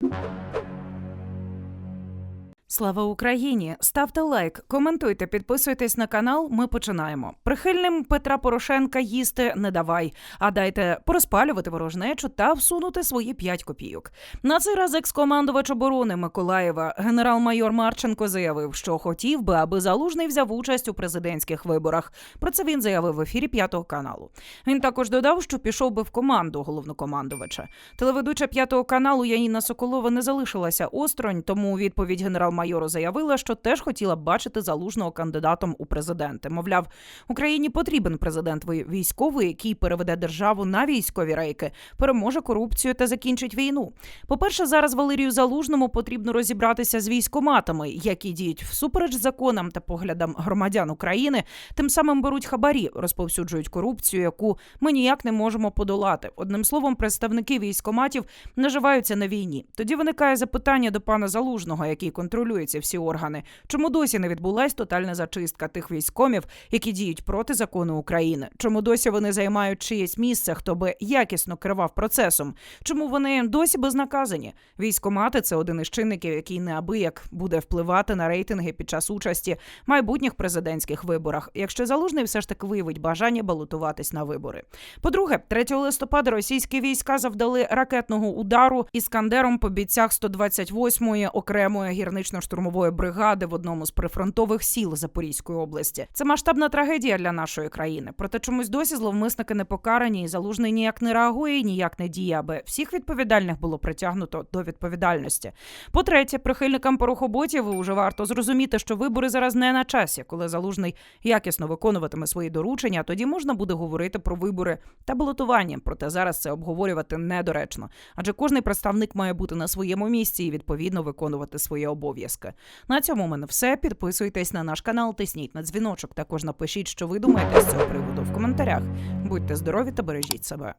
you Слава Україні! Ставте лайк, коментуйте, підписуйтесь на канал. Ми починаємо. Прихильним Петра Порошенка їсти не давай, а дайте порозпалювати ворожнечу та всунути свої 5 копійок. На цей раз екс-командувач оборони Миколаєва генерал-майор Марченко заявив, що хотів би, аби залужний взяв участь у президентських виборах. Про це він заявив в ефірі п'ятого каналу. Він також додав, що пішов би в команду головнокомандувача. Телеведуча п'ятого каналу Яніна Соколова не залишилася осторонь, тому відповідь генерал-майору заявила, що теж хотіла б бачити залужного кандидатом у президенти. Мовляв, Україні потрібен президент військовий, який переведе державу на військові рейки, переможе корупцію та закінчить війну. По-перше, зараз Валерію Залужному потрібно розібратися з військоматами, які діють всупереч законам та поглядам громадян України, тим самим беруть хабарі, розповсюджують корупцію, яку ми ніяк не можемо подолати. Одним словом, представники військоматів наживаються на війні. Тоді виникає запитання до пана Залужного, який контролює ці всі органи. Чому досі не відбулась тотальна зачистка тих військомів, які діють проти закону України? Чому досі вони займають чиєсь місце, хто би якісно керував процесом? Чому вони досі безнаказані? Військомати це один із чинників, який неабияк буде впливати на рейтинги під час участі майбутніх президентських виборах, якщо залужний все ж таки виявить бажання балотуватись на вибори. По-друге, 3 листопада російські війська завдали ракетного удару іскандером по бійцях 128-ї окремої гірнично-штурмової бригади в одному з прифронтових сіл Запорізької області. Це масштабна трагедія для нашої країни. Проте чомусь досі зловмисники не покарані, і залужний ніяк не реагує, і ніяк не діє, аби всіх відповідальних було притягнуто до відповідальності. По-третє, прихильникам порохоботів уже варто зрозуміти, що вибори зараз не на часі, коли залужний якісно виконуватиме свої доручення, тоді можна буде говорити про вибори та балотування. Проте зараз це обговорювати недоречно, адже кожний представник має бути на своєму місці і відповідно виконувати свої обов'язки. На цьому у мене все. Підписуйтесь на наш канал, тисніть на дзвіночок. Також напишіть, що ви думаєте з цього приводу в коментарях. Будьте здорові та бережіть себе.